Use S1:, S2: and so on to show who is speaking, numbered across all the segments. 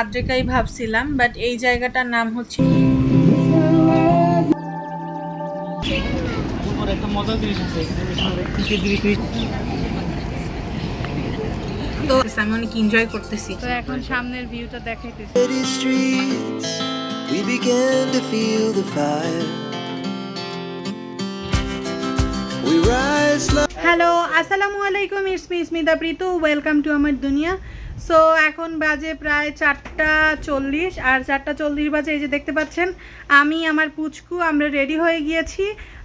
S1: আদ্রিকাই ভাবছিলাম বাট এই জায়গাটার নাম হচ্ছে
S2: একটা মজার জিনিস আছে এখানে টিকে দিবি
S1: তো আমি অনেক এনজয় করতেছি।
S3: তো এখন সামনের ভিউটা দেখাইতেছি।
S4: We began to feel the fire. We rise like
S3: hello আসসালামু আলাইকুম it's me Smita Pritu welcome to আমার দুনিয়া সো এখন বাজে প্রায় চারটা চল্লিশ, আর চারটা চল্লিশ বাজে, এই যে দেখতে পাচ্ছেন, আমি, আমার পুচকু, আমরা রেডি হয়ে গিয়েছি,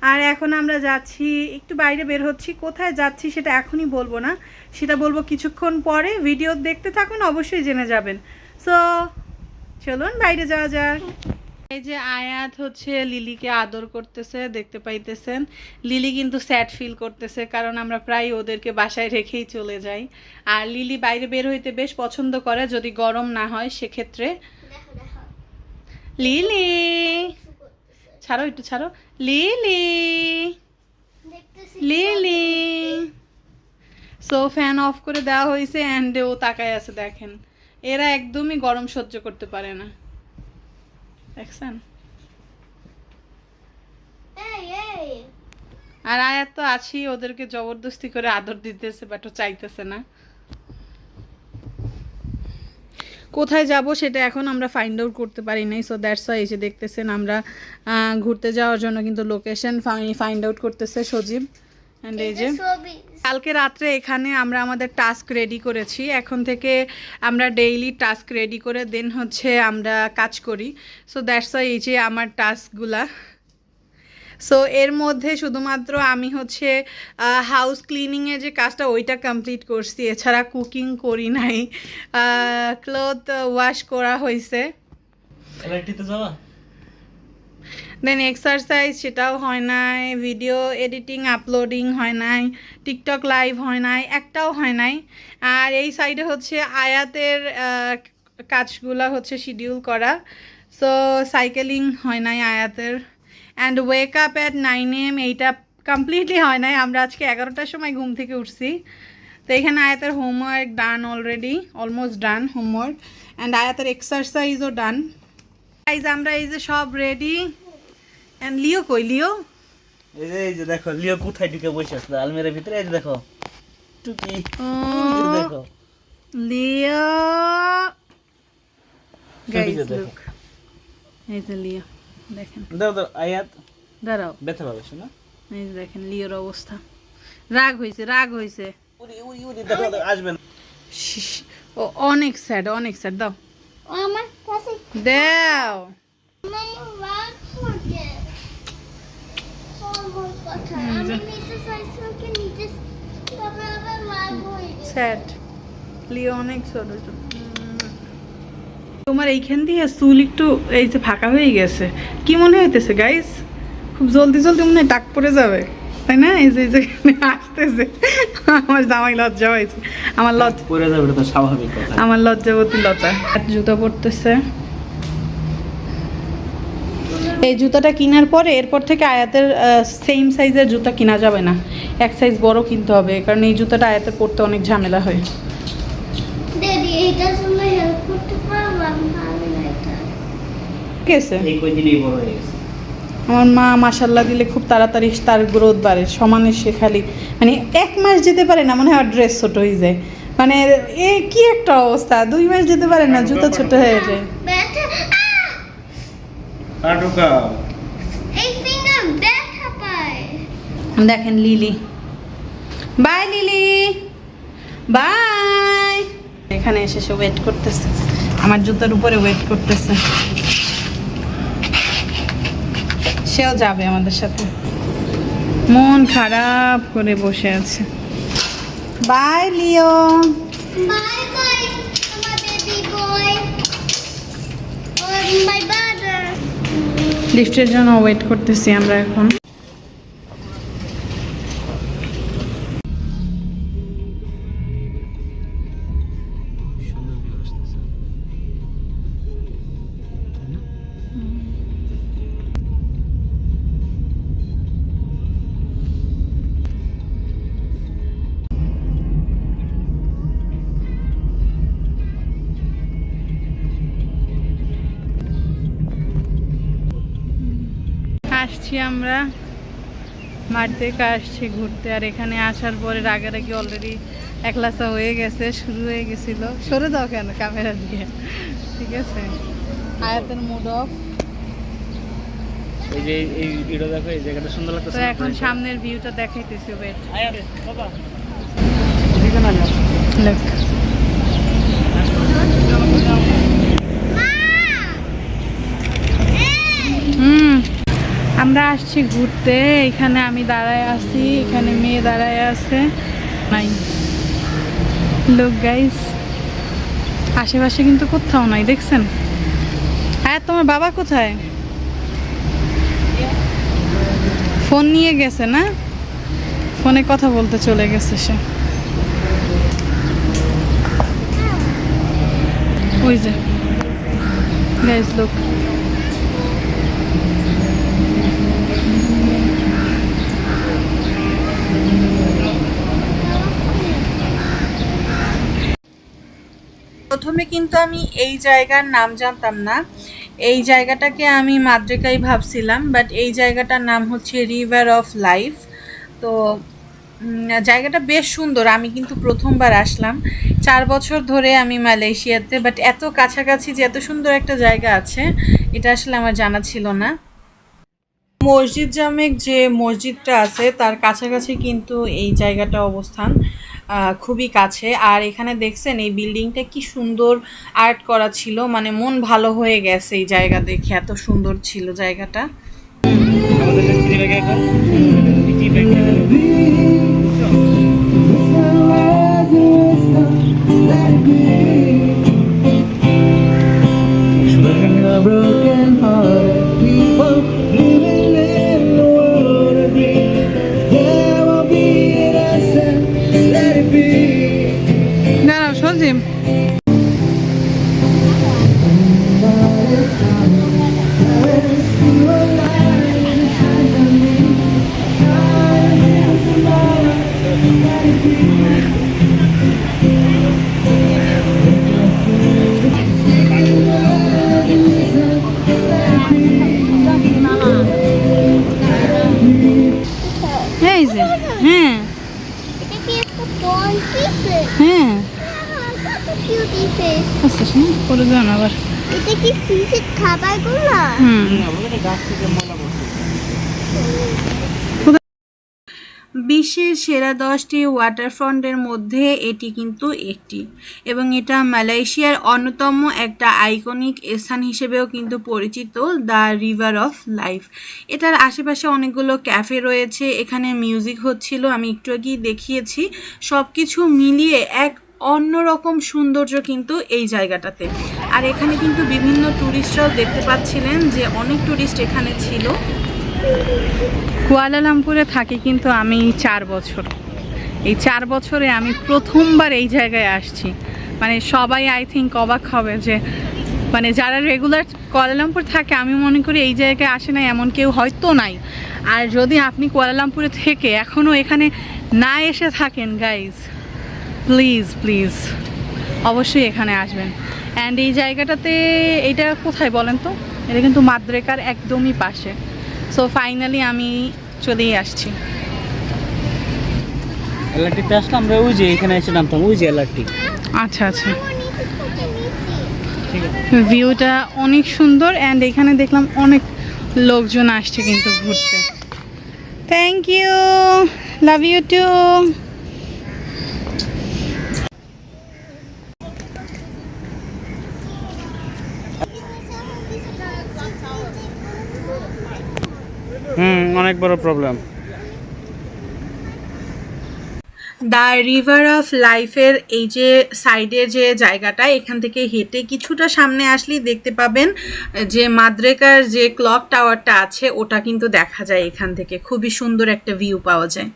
S3: আর এখন আমরা যাচ্ছি, একটু বাইরে বের হচ্ছি, কোথায় যাচ্ছি সেটা এখনই বলব না, সেটা বলব কিছুক্ষণ পরে ভিডিও দেখতে থাকুন, অবশ্যই জেনে যাবেন। সো চলুন, বাইরে যাওয়া যাক। এই যে আয়াত হচ্ছে লিলিকে আদর করতেছে দেখতে পাইতেছেন। লিলি কিন্তু স্যাড ফিল করতেছে কারণ আমরা প্রায় ওদেরকে বাসায় রেখেই চলে যাই। আর লিলি বাইরে বের হইতে বেশ পছন্দ করে যদি গরম না হয় সেক্ষেত্রে লিলি! ছাড়ো একটু ছাড়ো। Lily! Lily! So fan off করে দেওয়া হয়েছে অ্যান্ড ও তাকায় আছে দেখেন। এরা একদমই গরম সহ্য করতে পারে না। দেখছেন? আর আয়াত তো আছি ওদেরকে জবরদস্তি করে আদর দিতেছে বাট ও চাইতেছে না। কোথায় যাব সেটা এখন আমরা ফাইন্ড আউট করতে পারি নাই সো দ্যাটস ওয়াই এই যে দেখতেছেন আমরা ঘুরতে যাওয়ার জন্য কিন্তু লোকেশন ফাইন্ড আউট করতেছে সজীব অ্যান্ড এই যে কালকে রাত্রে এখানে আমরা আমাদের টাস্ক রেডি করেছি। এখন থেকে আমরা ডেইলি টাস্ক রেডি করে দেন হচ্ছে আমরা কাজ করি। সো দ্যাটস ওয়াই এই যে আমার টাস্কগুলা। সো এর মধ্যে শুধুমাত্র আমি হচ্ছে হাউস ক্লিনিংয়ে যে কাজটা ওইটা কমপ্লিট করছি। এছাড়া কুকিং করি নাই। ক্লোথ ওয়াশ করা হয়েছে দেন এক্সারসাইজ সেটাও হয় নাই ভিডিও এডিটিং আপলোডিং হয় নাই টিকটক লাইভ হয় নাই, একটাও হয় নাই। আর এই সাইডে হচ্ছে আয়াতের কাজগুলো হচ্ছে শিডিউল করা। সো সাইকেলিং হয় নাই আয়াতের। And wake up at nine AM এইটা কমপ্লিটলি হয় নাই। আমরা আজকে এগারোটার সময় ঘুম থেকে উঠছি। তো এখানে আয়াতের homework done already almost done homework and আয়াতের এক্সারসাইজও ডান গাইজ আমরা এই যে সব রেডি অ্যান্ড লিও কই? লিও
S2: এই যে এই যে দেখো লিও কোথায় ঢুকে বসে আছে? আলমিরার ভিতরে? এই যে দেখো। টুকি দেখো।
S3: লিও
S2: দেখো।
S3: লুক এই যে লিও দেখেন।
S2: দাও দাও আয়াত।
S3: দাঁড়াও।
S2: ব্যথা পাবে শোনা।
S3: এই যে দেখেন লিওর অবস্থা। রাগ হয়েছে রাগ হয়েছে।
S2: উড়ি উড়ি উড়ি দেখো দেখো, আসবে
S3: ও অনেক স্যাড অনেক স্যাড দাও।
S5: আমার কাছে
S3: দাও
S5: মানে রাগ করে আমার কথা আমি নিতে চাইছি ওকে নিতে তবে আবার রাগ হয়ে গেছে
S3: স্যাড লিও অনেক ছোট ছোট। তোমার এইখান দিয়ে চুল একটু এই যে ফাঁকা হয়ে গেছে। কি মনে হইতেছে গাইস খুব জলদি জলদি মনে হয় টাক পড়ে যাবে। তাই না? এই যে এই যে আসতেছে। আমার জামাই লজ্জা হয়েছে আমার লজ্জা
S2: পড়ে যাবে স্বাভাবিক
S3: আমার লজ্জাবতী লতা। জুতো পরতেছে। এই জুতাটা কেনার পরে এরপর থেকে আয়াতের সেম সাইজের জুতা কেনা যাবে না। এক সাইজ বড় কিনতে হবে কারণ এই জুতাটা আয়াতের পরতে অনেক ঝামেলা হয়।
S5: দিদি এটা শুনে হেল্প করতে পারব? আমি পারব না এটা।
S3: ঠিক আছে।
S2: এই কয়দিনই বড় হয়ে গেছে?
S3: আমার মা মাসাল্লাহ দিলে খুব তাড়াতাড়ি তার গ্রোথ বাড়ে সমানে সে খালি মানে এক মাস যেতে পারে না মনে হয় ড্রেস ছোট হয়ে যায়। মানে এ কি একটা অবস্থা দুই মাস যেতে পারে না জুতো ছোট হয়ে যায়।
S5: ব্যথা এই ফিঙ্গার ব্যথা পায়
S3: দেখেন লিলি বাই লিলি বাই এখানে এসে সে ওয়েট করতেছে। আমার জুতার উপরে ওয়েট করতেছে। সেও যাবে আমাদের সাথে। মন খারাপ করে বসে আছে। Bye Leo
S5: bye bye my brother
S3: লিফটের জন্য ওয়েট করতেছি আমরা এখন।
S2: সুন্দর
S3: আমরা। মাঠ থেকে আসছি ঘুরতে। আর এখানে আসার পরে রাগারাগি অলরেডি একলাসা হয়ে গেছে শুরু হয়ে গেছিল। সরে দাও কেন ক্যামেরা দিয়ে? ঠিক আছে? আয়াতের মুড অফ
S2: এই যে এই ভিডিও দেখো এই জায়গাটা সুন্দর
S3: তো এখন সামনের ভিউটা দেখাইতেছি ওয়েট
S2: আয়া রে বাবা। এদিকে না যাও।
S3: লোক হুম আমরা আসছি ঘুরতে, এখানে আমি দাঁড়ায় আছি, এখানে মেয়ে দাঁড়ায় আছে। নাই। লোক গাইস আশেপাশে কিন্তু কোথাও নাই, দেখছেন? হ্যাঁ তোমার বাবা কোথায়? ফোন নিয়ে গেছে না? ফোনে কথা বলতে চলে গেছে সে। ওই যে। গাইস লোক
S1: প্রথমে কিন্তু আমি এই জায়গার নাম জানতাম না। এই জায়গাটাকে আমি মাদ্রিকাই ভাবছিলাম বাট এই জায়গাটার নাম হচ্ছে রিভার অফ লাইফ তো জায়গাটা বেশ সুন্দর, আমি কিন্তু প্রথমবার আসলাম। চার বছর ধরে আমি মালয়েশিয়াতে বাট এত কাছাকাছি যে এত সুন্দর একটা জায়গা আছে, এটা আসলে আমার জানা ছিল না। মসজিদ জামেক যে মসজিদটা আছে, তার কাছাকাছি কিন্তু এই জায়গাটা অবস্থান। খুবই কাছে। আর এখানে দেখছেন এই বিল্ডিংটা কি সুন্দর আর্ট করা ছিল। মানে মন ভালো হয়ে গেছে এই জায়গা দেখে, এত সুন্দর ছিল জায়গাটা।
S4: Let it
S3: সিটি হ্যাঁ। হ্যাঁ। আচ্ছা শুনুন করে যান আবার।
S5: এটা কি ফিশের খাবারগুলো?
S3: হুম।
S2: গাছ থেকে ময়লা পড়ছে।
S1: বিশ্বের সেরা দশটি ওয়াটারফ্রন্টের মধ্যে এটি কিন্তু একটি। এবং এটা মালয়েশিয়ার অন্যতম একটা আইকনিক স্থান হিসেবেও কিন্তু পরিচিত, দ্য রিভার অফ লাইফ। এটার আশেপাশে অনেকগুলো ক্যাফে রয়েছে, এখানে মিউজিক হচ্ছিল, আমি একটু আগেই দেখিয়েছি। সব কিছু মিলিয়ে এক অন্যরকম সৌন্দর্য কিন্তু এই জায়গাটাতে। আর এখানে কিন্তু বিভিন্ন ট্যুরিস্টরাও দেখতে পাচ্ছিলেন যে অনেক ট্যুরিস্ট এখানে ছিল।
S3: কুয়ালালামপুরে থাকি কিন্তু আমি চার বছর। এই চার বছরে আমি প্রথমবার এই জায়গায় আসছি। মানে সবাই আই থিঙ্ক অবাক হবে যে মানে যারা রেগুলার কুয়ালালামপুর থাকে, আমি মনে করি এই জায়গায় আসে না এমন কেউ হয়তো নাই। আর যদি আপনি কুয়ালালামপুরে থেকে এখনও এখানে না এসে থাকেন গাইজ প্লিজ প্লিজ অবশ্যই এখানে আসবেন। অ্যান্ড এই জায়গাটাতে, এটা কোথায় বলেন তো? এটা কিন্তু মাদ্রেকার একদমই পাশে। সো ফাইনালি আমি চলেই আসছি।
S2: এলআরটিতে আসলে আমরা ওই যে এখানে এসে নামতাম ওই যে এলআরটি।
S3: আচ্ছা আচ্ছা। ভিউটা অনেক সুন্দর অ্যান্ড এখানে দেখলাম অনেক লোকজন আসছে কিন্তু ঘুরতে। Thank you love you too
S2: hmm অনেক বড় প্রবলেম
S1: দ্য রিভার অফ লাইফের এই যে সাইডের যে জায়গাটা, এখান থেকে হেঁটে কিছুটা সামনে আসলেই দেখতে পাবেন, যে মাদ্রেকার যে ক্লক টাওয়ারটা আছে, ওটা কিন্তু দেখা যায় এখান থেকে। খুবই সুন্দর একটা ভিউ পাওয়া যায়।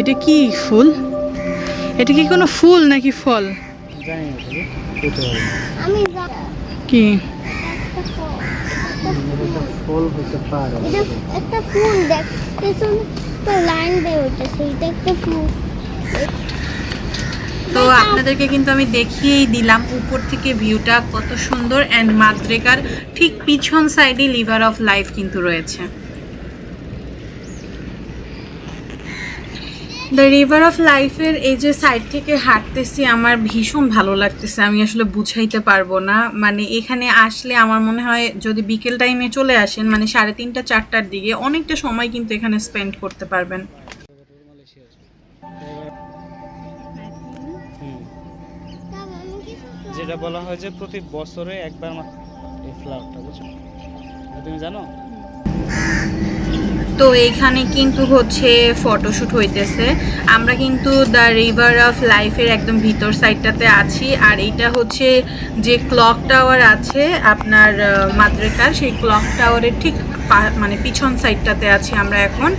S3: ওইটা কি ফুল এটা কি কোনো ফুল নাকি ফল। কি
S5: ফল।
S2: হতে পারে
S5: একটা ফুল দেখ পেছনে লাইন বের হইতেছে এটা একটা ফুল
S1: তো আপনাদেরকে কিন্তু আমি দেখিয়েই দিলাম উপর থেকে ভিউটা কত সুন্দর অ্যান্ড মাদ্রেকার ঠিক পিছন সাইডে লিভার অফ লাইফ কিন্তু রয়েছে দ্য রিভার অফ লাইফের এই যে সাইড থেকে হাঁটতেছি, আমার ভীষণ ভালো লাগতেছে। আমি আসলে বুঝাইতে পারব না। মানে এখানে আসলে আমার মনে হয় যদি বিকেল টাইমে চলে আসেন মানে সাড়ে তিনটা, চারটার দিকে, অনেকটা সময় কিন্তু এখানে স্পেন্ড করতে পারবেন।
S2: যেটা বলা হয় যে প্রতি বছরে একবার এই ফ্লাওয়ারটা বুঝছ? তুমি জানো?
S1: তো এইখানে কিন্তু হচ্ছে ফটোশ্যুট হইতেছে। আমরা কিন্তু দ্য রিভার অফ লাইফের একদম ভিতর সাইডটাতে আছি। আর এইটা হচ্ছে যে ক্লক টাওয়ার আছে আপনার মাদ্রেকার সেই ক্লক টাওয়ারের ঠিক মানে পিছন সাইডটাতে আছি আমরা এখন।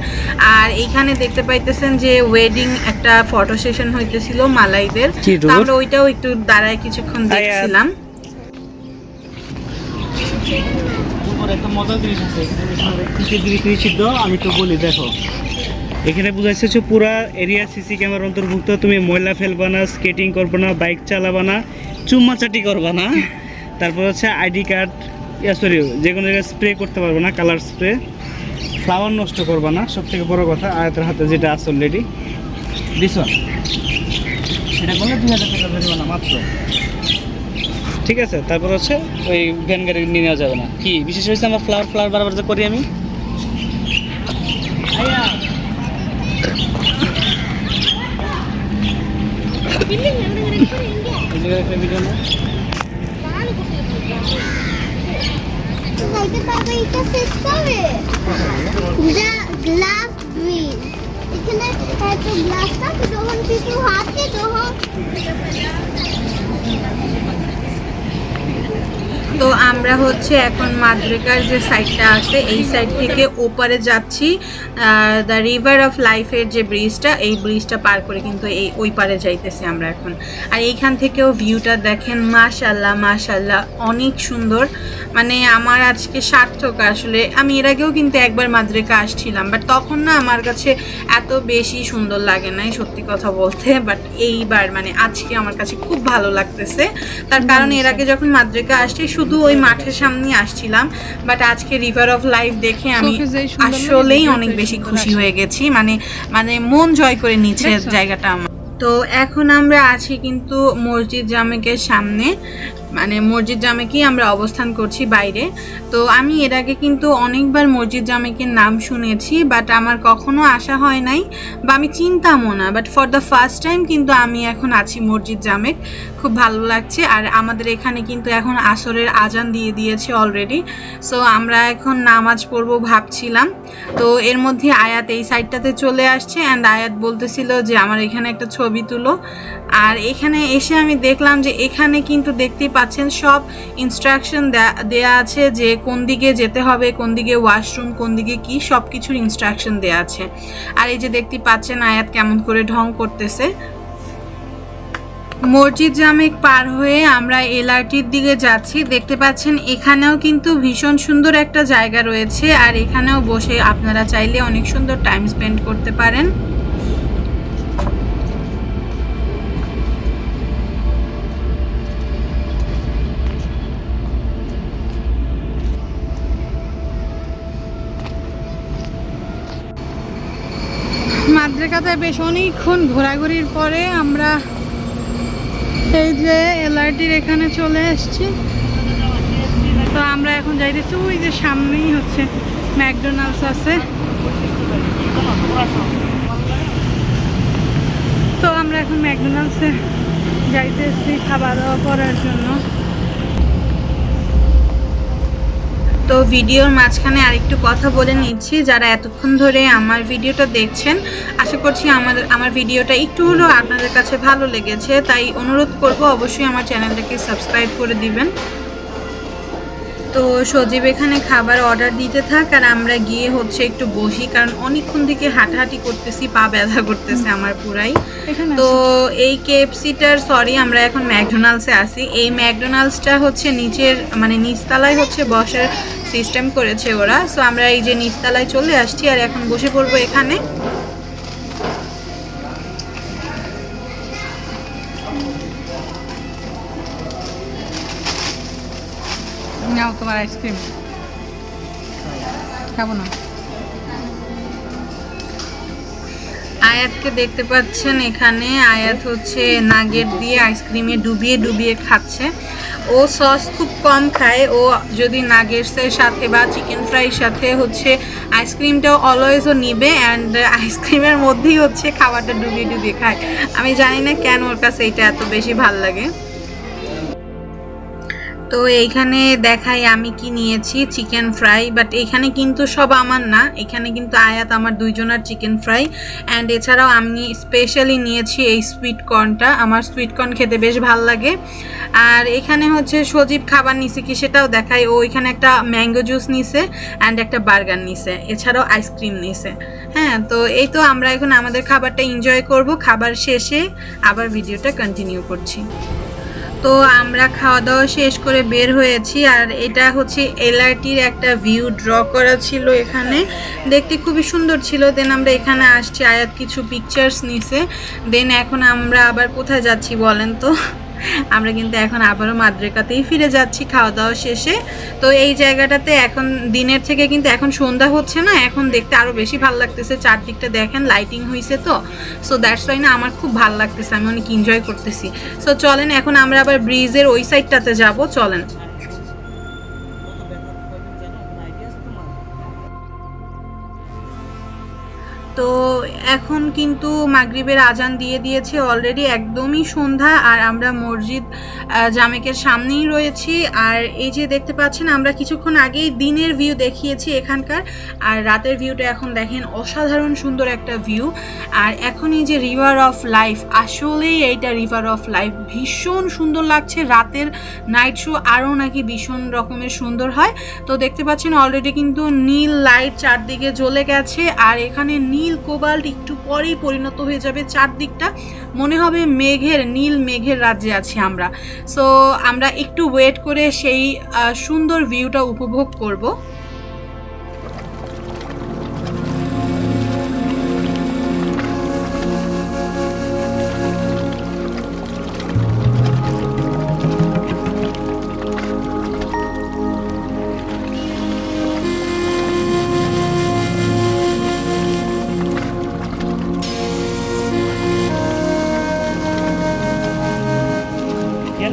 S1: আর এইখানে দেখতে পাইতেছেন যে ওয়েডিং একটা ফটো সেশন হইতেছিল মালাইদের। আমরা ওইটাও একটু দাঁড়ায় কিছুক্ষণ। দেখছিলাম।
S2: একটা মজার জিনিস আছে। কিসের নিষিদ্ধ, আমি তো বলি, দেখো। এখানে বুঝাইছে যে পুরা এরিয়া সিসি ক্যামেরার অন্তর্ভুক্ত। তুমি ময়লা ফেলবা না স্কেটিং করবে না বাইক চালাবা না চুম্মাচাটি করবা না তারপর হচ্ছে আইডি কার্ড সরি যে কোনো জায়গায় স্প্রে করতে পারবে না কালার স্প্রে ফ্লাওয়ার নষ্ট করবা না সব থেকে বড় কথা, আয়াতের হাতে যেটা আছে অলরেডি দিস সেটা করলে দুই হাজার টাকা মাত্র। ঠিক আছে, তারপর হচ্ছে ওই ভ্যান গাড়ি নিয়ে নেওয়া যাবে না। কি, বিশেষ হয়েছে আমার ফ্লাওয়ার ফ্লাওয়ার বারবার যে করি আমি?
S5: গ্লাস
S1: তো আমরা হচ্ছে এখন মাদ্রিকার যে সাইডটা আছে, এই সাইড থেকে ওপারে যাচ্ছি। দ্য রিভার অফ লাইফের যে ব্রিজটা এই ব্রিজটা পার করে কিন্তু এই, ওই পারে যাইতেছি আমরা এখন। আর এইখান থেকেও ভিউটা দেখেন মাশাল্লাহ মাশাল্লাহ অনেক সুন্দর। মানে আমার আজকে সার্থক আসলে। আমি এর আগেও কিন্তু একবার মাদ্রিকা আসছিলাম বাট তখন না আমার কাছে এত বেশি সুন্দর লাগে নাই, সত্যি কথা বলতে। বাট এইবার মানে আজকে আমার কাছে খুব ভালো লাগতেছে। তার কারণ এর আগে যখন মাদ্রিকা আসছি শুধু ওই মাঠের সামনে আসছিলাম বাট আজকে রিভার অফ লাইফ দেখে আমি আসলেই অনেক বেশি খুশি হয়ে গেছি মানে মানে মন জয় করে নিচ্ছে জায়গাটা আমার। তো এখন আমরা আছি কিন্তু মসজিদ জামেকের সামনে মানে মসজিদ জামেকেই আমরা অবস্থান করছি বাইরে। তো আমি এর আগে কিন্তু অনেকবার মসজিদ জামেকের নাম শুনেছি বাট আমার কখনো আসা হয় নাই বা আমি চিনতামও না but for the first time কিন্তু আমি এখন আছি মসজিদ জামেক। খুব ভালো লাগছে আর আমাদের এখানে কিন্তু এখন আসরের আজান দিয়ে দিয়েছে অলরেডি সো আমরা এখন নামাজ পড়ব ভাবছিলাম। তো এর মধ্যে আয়াত এই সাইডটাতে চলে আসছে অ্যান্ড আয়াত বলতেছিল যে আমার এখানে একটা ছবি তুলো। আর এখানে এসে আমি দেখলাম যে এখানে কিন্তু দেখতেই পাচ্ছেন সব ইনস্ট্রাকশন দেয়া আছে যে কোন দিকে যেতে হবে, কোন দিকে ওয়াশরুম কোন দিকে কি সব কিছুর ইনস্ট্রাকশন দেয়া আছে। আর এই যে দেখতে পাচ্ছেন আয়াত কেমন করে ঢং করতেছে। মসজিদ জামেক পার হয়ে আমরা এলআরটির দিকে যাচ্ছি। দেখতে পাচ্ছেন, এখানেও কিন্তু ভীষণ সুন্দর একটা জায়গা রয়েছে আর এখানেও বসে আপনারা চাইলে অনেক সুন্দর টাইম স্পেন্ড করতে পারেন।
S3: মাদ্রাকাতে বেশ অনেকক্ষণ ঘোরাঘুরির পরে আমরা এই যে এলআরটির এখানে চলে এসেছি তো আমরা এখন যাইতেছি, ওই যে সামনেই হচ্ছে ম্যাকডোনাল্ডস আছে। তো আমরা এখন ম্যাকডোনাল্ডসে যাইতেছি খাওয়া দাওয়া করার জন্য।
S1: তো ভিডিওর মাঝখানে আরেকটু কথা বলে নিচ্ছি, যারা এতক্ষণ ধরে আমার ভিডিওটা দেখছেন, আশা করছি আমাদের আমার ভিডিওটা একটু হলেও আপনাদের কাছে ভালো লেগেছে, তাই অনুরোধ করব অবশ্যই আমার চ্যানেলটাকে সাবস্ক্রাইব করে দিবেন। তো সজীব এখানে খাবার অর্ডার দিতে থাক আর আমরা গিয়ে হচ্ছে একটু বসি কারণ অনেকক্ষণ থেকে হাঁটাহাঁটি করতেছি পা ব্যথা করতেছে আমার পুরাই। তো এই কেএফসিটার সরি আমরা এখন ম্যাকডোনাল্ডসে আসি এই ম্যাকডোনাল্ডসটা হচ্ছে নিচের মানে নিচতলায় হচ্ছে বসার সিস্টেম করেছে ওরা। সো আমরা এই যে নিচতলায় চলে আসছি আর এখন বসে পড়ব এখানে।
S3: তোমার আইসক্রিম? খাব না।
S1: আয়াতকে দেখতে পাচ্ছেন এখানে। আয়াত হচ্ছে নাগেট দিয়ে আইসক্রিমে ডুবিয়ে ডুবিয়ে খাচ্ছে। ও সস খুব কম খায়। ও যদি নাগেটসের সাথে বা চিকেন ফ্রাইয়ের সাথে হচ্ছে আইসক্রিমটাও অলওয়েজও নিবে অ্যান্ড আইসক্রিমের মধ্যেই হচ্ছে খাবারটা ডুবিয়ে ডুবিয়ে খায়। আমি জানি না কেন ওর কাছে এটা এত বেশি ভালো লাগে। তো এইখানে দেখাই আমি কি নিয়েছি চিকেন ফ্রাই বাট এখানে কিন্তু সব আমার না। এখানে কিন্তু আয়াত আমার দুইজনের চিকেন ফ্রাই অ্যান্ড এছাড়াও আমি স্পেশালি নিয়েছি এই সুইট কর্নটা আমার সুইট কর্ন খেতে বেশ ভালো লাগে। আর এখানে হচ্ছে সজীব খাবার নিছে কি সেটাও দেখাই। ও এখানে একটা ম্যাঙ্গো জুস নিছে অ্যান্ড একটা বার্গার নিছে। এছাড়াও আইসক্রিম নিছে। হ্যাঁ তো এই তো আমরা এখন আমাদের খাবারটা এনজয় করব। খাবার শেষে আবার ভিডিওটা কন্টিনিউ করছি। তো আমরা খাওয়া দাওয়া শেষ করে বের হয়েছি আর এটা হচ্ছে এলআরটির একটা ভিউ ড্র করা ছিল এখানে। দেখতে খুবই সুন্দর ছিল। দেন আমরা এখানে আসছি, আয়াত কিছু পিকচার্স নিছে। দেন এখন আমরা আবার কোথায় যাচ্ছি বলেন তো? আমরা কিন্তু এখন আবারও মাদ্রেকাতেই ফিরে যাচ্ছি খাওয়া দাওয়া শেষে। তো এই জায়গাটাতে এখন দিনের থেকে কিন্তু এখন সন্ধ্যা হচ্ছে না, এখন দেখতে আরও বেশি ভালো লাগতেছে। চারদিকটা দেখেন লাইটিং হয়েছে তো। সো দ্যাটস ওয়াই না আমার খুব ভালো লাগতেছে, আমি অনেক এনজয় করতেছি। সো চলেন, এখন আমরা আবার ব্রিজের ওই সাইডটাতে যাব, চলেন। এখন কিন্তু মাগরিবের আজান দিয়ে দিয়েছে অলরেডি একদমই সন্ধ্যা, আর আমরা মসজিদ জামেকের সামনেই রয়েছি। আর এই যে দেখতে পাচ্ছেন, আমরা কিছুক্ষণ আগেই দিনের ভিউ দেখিয়েছি এখানকার। আর রাতের ভিউটা এখন দেখেন অসাধারণ সুন্দর একটা ভিউ আর এখন এই যে রিভার অফ লাইফ আসলেই এইটা রিভার অফ লাইফ ভীষণ সুন্দর লাগছে, রাতের নাইট শো আরও নাকি ভীষণ রকমের সুন্দর হয়। তো দেখতে পাচ্ছেন অলরেডি কিন্তু নীল লাইট চারদিকে জ্বলে গেছে, আর এখানে নীল কোবাল্ট একটু পরেই পরিণত হয়ে যাবে চারদিকটা। মনে হবে মেঘের, নীল মেঘের রাজ্যে আছি আমরা। সো আমরা একটু ওয়েট করে সেই সুন্দর ভিউটা উপভোগ করব।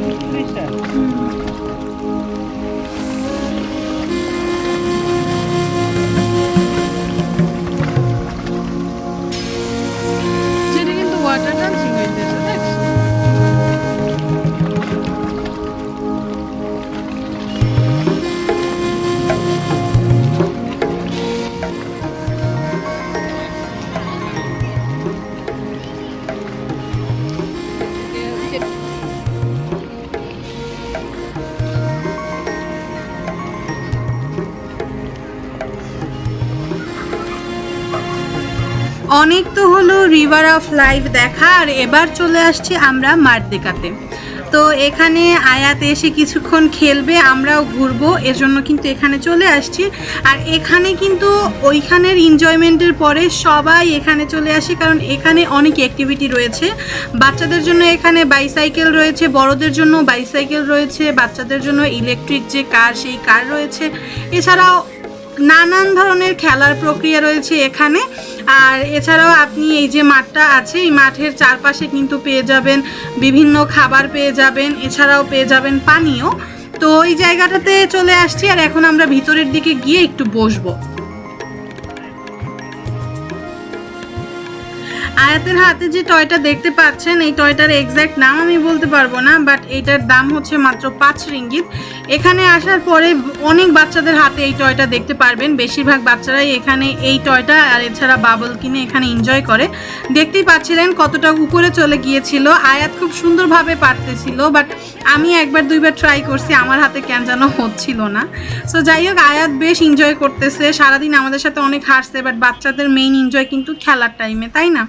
S2: খেয়াল করছ জিনিসটা?
S3: যেটা কিন্তু ওয়াটার
S1: অনেক তো হলো রিভার অফ লাইফ দেখা, আর এবার চলে আসছি আমরা মারদেকাতে। তো এখানে আয়াত এসে কিছুক্ষণ খেলবে, আমরাও ঘুরবো, এজন্য কিন্তু এখানে চলে আসছি। আর এখানে কিন্তু ওইখানের এনজয়মেন্টের পরে সবাই এখানে চলে আসে, কারণ এখানে অনেক অ্যাক্টিভিটি রয়েছে। বাচ্চাদের জন্য এখানে বাইসাইকেল রয়েছে, বড়দের জন্য বাইসাইকেল রয়েছে, বাচ্চাদের জন্য ইলেকট্রিক যে কার সেই কার রয়েছে। এছাড়াও নানান ধরনের খেলার প্রক্রিয়া রয়েছে এখানে। আর এছাড়াও আপনি এই যে মাঠটা আছে, এই মাঠের চারপাশে কিন্তু পেয়ে যাবেন বিভিন্ন খাবার পেয়ে যাবেন, এছাড়াও পেয়ে যাবেন পানীয়। তো এই জায়গাটাতে চলে আসছি আর এখন আমরা ভিতরের দিকে গিয়ে একটু বসবো। আয়াতের হাতে যে টয়টা দেখতে পাচ্ছেন, এই টয়টার এক্স্যাক্ট নাম আমি বলতে পারব না বাট এইটার দাম হচ্ছে মাত্র পাঁচ রিঙ্গিত। এখানে আসার পরে অনেক বাচ্চাদের হাতে এই টয়টা দেখতে পারবেন। বেশিরভাগ বাচ্চারাই এখানে এই টয়টা আর এছাড়া বাবল কিনে এখানে এনজয় করে। দেখতেই পাচ্ছিলেন কতটা উপরে চলে গিয়েছিল। আয়াত খুব সুন্দরভাবে পারতেছিল বাট আমি একবার দুইবার ট্রাই করছি, আমার হাতে কেন যেন হচ্ছিল না। সো যাই হোক, আয়াত বেশ এনজয় করতেছে। সারাদিন আমাদের সাথে অনেক হাসছে বাট বাচ্চাদের মেইন এনজয় কিন্তু খেলার টাইমে তাই
S2: না?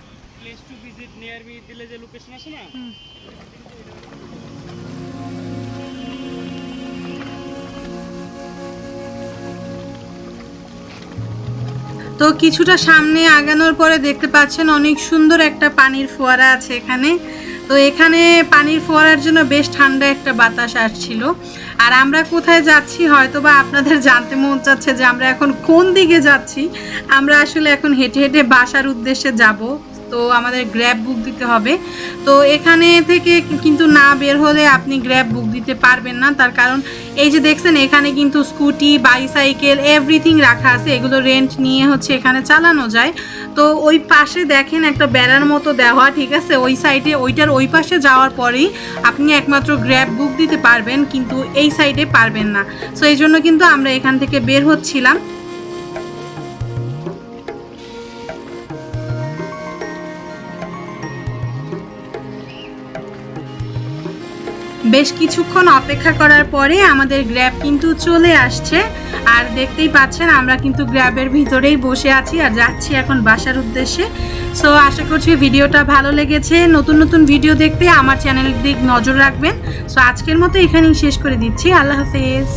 S1: তো কিছুটা সামনে আগানোর পরে দেখতে পাচ্ছেন অনেক সুন্দর একটা পানির ফোয়ারা আছে এখানে। তো এখানে পানির ফোয়ারার জন্য বেশ ঠান্ডা একটা বাতাস আসছিল। আর আমরা কোথায় যাচ্ছি হয়তো বা আপনাদের জানতে মন চাচ্ছে যে আমরা এখন কোন দিকে যাচ্ছি। আমরা আসলে এখন হেঁটে হেঁটে বাসার উদ্দেশ্যে যাব। তো আমাদের গ্র্যাব বুক দিতে হবে। তো এখানে থেকে কিন্তু না বের হলে আপনি গ্র্যাব বুক দিতে পারবেন না। তার কারণ এই যে দেখছেন, এখানে কিন্তু স্কুটি বাইসাইকেল এভরিথিং রাখা আছে। এগুলো রেন্ট নিয়ে হচ্ছে এখানে চালানো যায়। তো ওই পাশে দেখেন একটা বেড়ার মতো দেওয়া, ঠিক আছে? ওই সাইডে ওইটার ওই পাশে যাওয়ার পরেই আপনি একমাত্র গ্র্যাব বুক দিতে পারবেন, কিন্তু এই সাইডে পারবেন না। সো এই জন্য কিন্তু আমরা এখান থেকে বের হচ্ছিলাম। বেশ কিছুক্ষণ অপেক্ষা করার পরে আমাদের গ্র্যাব কিন্তু চলে আসছে। আর দেখতেই পাচ্ছেন, আমরা কিন্তু গ্র্যাবের ভিতরেই বসে আছি আর যাচ্ছি এখন বাসার উদ্দেশ্যে। সো আশা করছি ভিডিওটা ভালো লেগেছে। নতুন নতুন ভিডিও দেখতে আমার চ্যানেলের দিক নজর রাখবেন। সো আজকের মতো এখানেই শেষ করে দিচ্ছি। আল্লাহ হাফেজ।